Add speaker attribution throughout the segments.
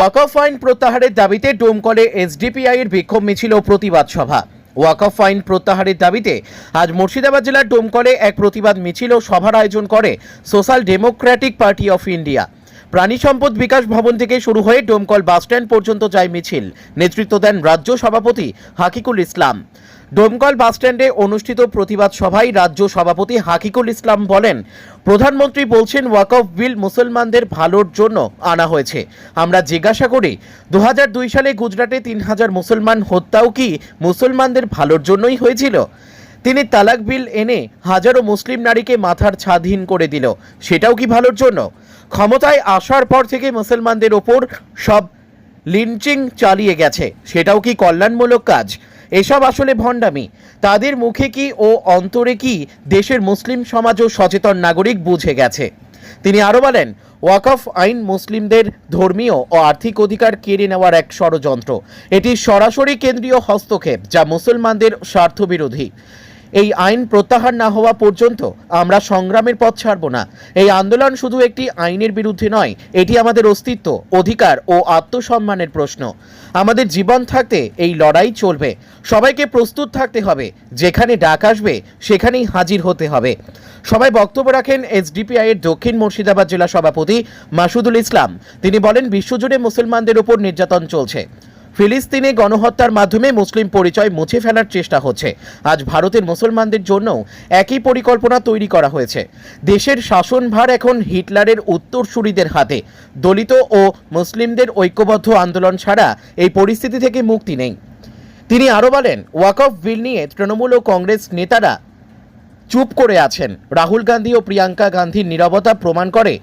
Speaker 1: ওয়াকফ আইন প্রত্যাহারের দাবিতে ডোমকলে এসডিপিআই এর বিক্ষোভ মিছিল প্রতিবাদ সভা। ওয়াকফ আইন প্রত্যাহারের দাবিতে আজ মুর্শিদাবাদ জেলার ডোমকলে এক প্রতিবাদ মিছিল ও সভার আয়োজন করে social democratic party of India. প্রাণী সম্পদ বিকাশ ভবন থেকে শুরু হয়ে ডোমকল বাসস্ট্যান্ড পর্যন্ত যায় মিছিল। নেতৃত্ব দেন রাজ্য সভাপতি হাকিকুল ইসলাম। ডোমকল বাসস্ট্যান্ডে অনুষ্ঠিত প্রতিবাদ সভায় রাজ্য সভাপতি হাকিকুল ইসলাম বলেন, প্রধানমন্ত্রী বলছেন ওয়াকফ বিল মুসলমানদের ভালোর জন্য আনা হয়েছে। আমরা জিজ্ঞাসা করি দু সালে গুজরাটে তিন হাজার মুসলমান হত্যাও কি মুসলমানদের ভালোর জন্যই হয়েছিল? তিনি তালাক বিল এনে হাজারো মুসলিম নারীকে মাথার ছাদহীন করে দিল, সেটাও কি ভালোর জন্য? ক্ষমতায় আসার পর থেকে মুসলমানদের ওপর সব লিঞ্চিং চালিয়ে গেছে, সেটাও কি কল্যাণমূলক কাজ? এসব আসলে ভণ্ডামি। তাদের মুখে কি ও অন্তরে কি দেশের মুসলিম সমাজ ও সচেতন নাগরিক বুঝে গেছে? তিনি আরও বলেন ওয়াকফ আইন মুসলিমদের ধর্মীয় ও আর্থিক অধিকার কেড়ে নেওয়ার এক ষড়যন্ত্র। এটি সরাসরি কেন্দ্রীয় হস্তক্ষেপ যা মুসলমানদের স্বার্থবিরোধী। এই আইন প্রত্যাহার না হওয়া পর্যন্ত আমরা সংগ্রামের পথ ছাড়ব না। এই আন্দোলন শুধু একটি আইনের বিরুদ্ধে নয়, এটি আমাদের অস্তিত্ব, অধিকার ও আত্মসম্মানের প্রশ্ন। আমাদের জীবন থাকতে এই লড়াই চলবে। সবাইকে প্রস্তুত থাকতে হবে। যেখানে ডাক আসবে, সেখানেই হাজির হতে হবে। সবাই বক্তব্য রাখেন এসডিপিআই এর দক্ষিণ মুর্শিদাবাদ জেলা সভাপতি মাসুদুল ইসলাম। তিনি বলেন, বিশ্বজুড়ে মুসলমানদের উপর নির্যাতন চলছে। ফিলিস্তিনে গণহত্যার মাধ্যমে মুসলিম পরিচয় মুছে ফেলার চেষ্টা হচ্ছে। আজ ভারতের মুসলমানদের জন্যও একই পরিকল্পনা তৈরি করা হয়েছে। দেশের শাসনভার এখন হিটলারের উত্তরসূরিদের হাতে। দলিত ও মুসলিমদের ঐক্যবদ্ধ আন্দোলন ছাড়া এই পরিস্থিতি থেকে মুক্তি নেই। তিনি আরও বলেন ওয়াকফ বিল নিয়ে তৃণমূল ও কংগ্রেস নেতারা চুপ করে আছেন। রাহুল গান্ধী ও প্রিয়াঙ্কা গান্ধীর নীরবতা প্রমাণ করে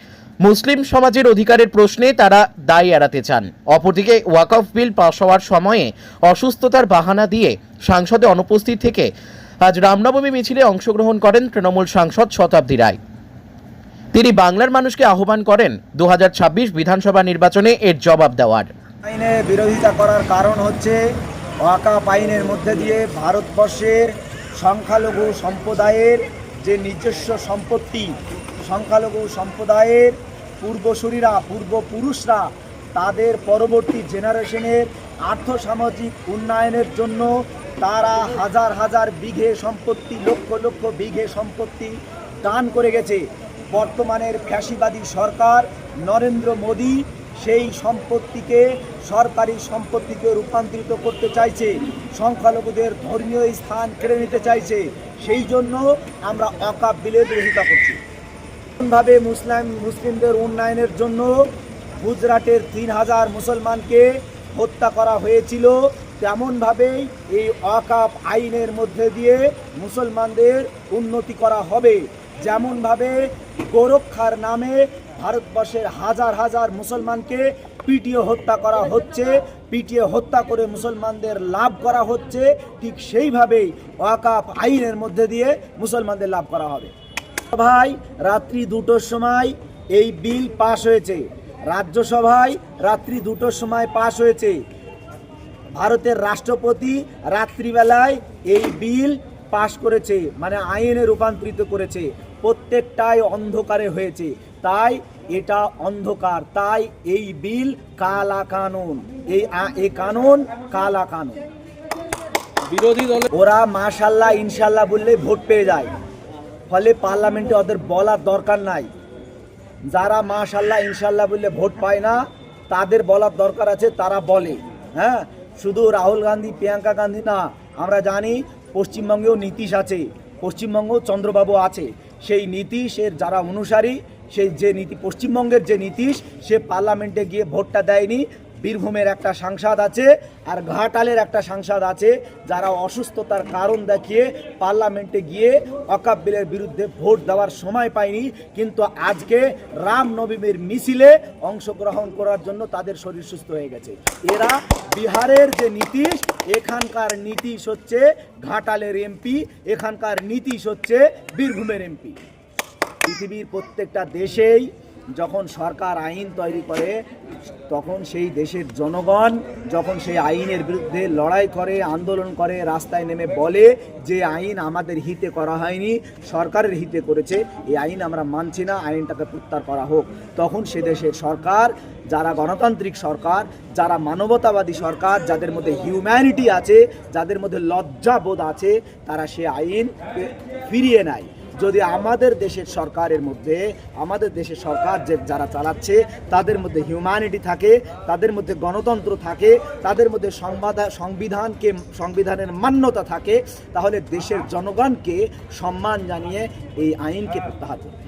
Speaker 1: মুসলিম সমাজের অধিকারের প্রশ্নে তারা দায় এড়াতে চান। অপরদিকে ওয়াকফ বিল পাশ হওয়ার সময়ে অসুস্থতার বাহানা দিয়ে সাংসদে অনুপস্থিত থেকে আজ রামনবমী মিছিলে অংশগ্রহণ করেন তৃণমূল সাংসদ শতাব্দী রায়। তিনি বাংলার মানুষকে আহ্বান করেন দু হাজার ছাব্বিশ বিধানসভা নির্বাচনে এর জবাব দেওয়ার।
Speaker 2: আইনে বিরোধিতা করার কারণ হচ্ছে ওয়াকাপ আইনের মধ্যে দিয়ে ভারতবর্ষের সংখ্যালঘু সম্প্রদায়ের যে নিজস্ব সম্পত্তি সংখ্যালঘু সম্প্রদায়ের পূর্বসূরীরা, পূর্বপুরুষরা তাদের পরবর্তী জেনারেশনের আর্থসামাজিক উন্নয়নের জন্য তারা হাজার হাজার বিঘে সম্পত্তি, লক্ষ লক্ষ বিঘে সম্পত্তি দান করে গেছে। বর্তমানের ফ্যাসিবাদী সরকার নরেন্দ্র মোদী সেই সম্পত্তিকে সরকারি সম্পত্তিকে রূপান্তরিত করতে চাইছে, সংখ্যালঘুদের ধর্মীয় স্থান কেড়ে নিতে চাইছে। সেই জন্য আমরা অকাপ বিলের বিরোধিতা করছি। ভাবে মুসলিম, মুসলিমদের উন্নয়নের জন্য গুজরাটের তিন হাজার মুসলমানকে হত্যা করা হয়েছিল। তেমনভাবেই এই অকাপ আইনের মধ্যে দিয়ে মুসলমানদের উন্নতি করা হবে। যেমনভাবে গোরক্ষার নামে ভারতবর্ষের হাজার হাজার মুসলমানকে পিটিয়ে হত্যা করা হচ্ছে, পিটিয়ে হত্যা করে মুসলমানদের লাভ করা হচ্ছে, ঠিক সেইভাবেই ওয়াকাফ আইনের মধ্যে দিয়ে মুসলমানদের লাভ করা হবে। সভায় রাত্রি দুটোর সময় এই বিল পাশ হয়েছে। রাজ্যসভায় রাত্রি দুটোর সময় পাশ হয়েছে। ভারতের রাষ্ট্রপতি রাত্রিবেলায় এই বিল পাশ করেছে মানে আইনে রূপান্তরিত করেছে। প্রত্যেকটাই অন্ধকারে হয়েছে। তাই এটা অন্ধকার। তাই এই বিল কালা কানুন। এই এই কানুন কালা কানুন।
Speaker 3: বিরোধী দলের
Speaker 2: ওরা মাশাল্লাহ ইনশাল্লাহ বললে ভোট পেয়ে যায়। ফলে পার্লামেন্টে ওদের বলার দরকার নাই। যারা মাশাল্লাহ, ইনশাল্লাহ বললে ভোট পায় না, তাদের বলার দরকার আছে, তারা বলে। হ্যাঁ? শুধু রাহুল গান্ধী, প্রিয়াঙ্কা গান্ধী না, আমরা জানি পশ্চিমবঙ্গেও নীতিশ আছে, পশ্চিমবঙ্গেও চন্দ্রবাবু আছে। সেই নীতিশের যারা অনুসারী, সেই যে নীতি, পশ্চিমবঙ্গের যে নীতিশ, সে পার্লামেন্টে গিয়ে ভোটটা দেয়নি বীরভূমের একটা সাংসদ আছে আর ঘাটালের একটা সাংসদ আছে যারা অসুস্থতার কারণ দেখিয়ে পার্লামেন্টে গিয়ে অকাপ বিলের বিরুদ্ধে ভোট দেওয়ার সময় পায়নি। কিন্তু আজকে রাম মিছিলে অংশগ্রহণ করার জন্য তাদের শরীর সুস্থ হয়ে গেছে। এরা বিহারের যে নীতিশ, এখানকার নীতিশ হচ্ছে ঘাটালের এমপি, এখানকার নীতিশ হচ্ছে বীরভূমের এমপি। পৃথিবীর প্রত্যেকটা দেশেই যখন সরকার আইন তৈরি করে, তখন সেই দেশের জনগণ যখন সেই আইনের বিরুদ্ধে লড়াই করে, আন্দোলন করে, রাস্তায় নেমে বলে যে আইন আমাদের হিতে করা হয়নি, সরকারের হিতে করেছে, এই আইন আমরা মানছি না, আইনটাকে প্রত্যাহার করা হোক। তখন সে দেশের সরকার, যারা গণতান্ত্রিক সরকার, যারা মানবতাবাদী সরকার, যাদের মধ্যে হিউম্যানিটি আছে, যাদের মধ্যে লজ্জাবোধ আছে, তারা সে আইন ফিরিয়ে নেয়। যদি আমাদের দেশের সরকারের মধ্যে, আমাদের দেশের সরকার যে যারা চালাচ্ছে, তাদের মধ্যে হিউম্যানিটি থাকে, তাদের মধ্যে গণতন্ত্র থাকে, তাদের মধ্যে সংবিধানকে, সংবিধানের মান্যতা থাকে, তাহলে দেশের জনগণকে সম্মান জানিয়ে এই আইনকে প্রত্যাহার করতে হবে।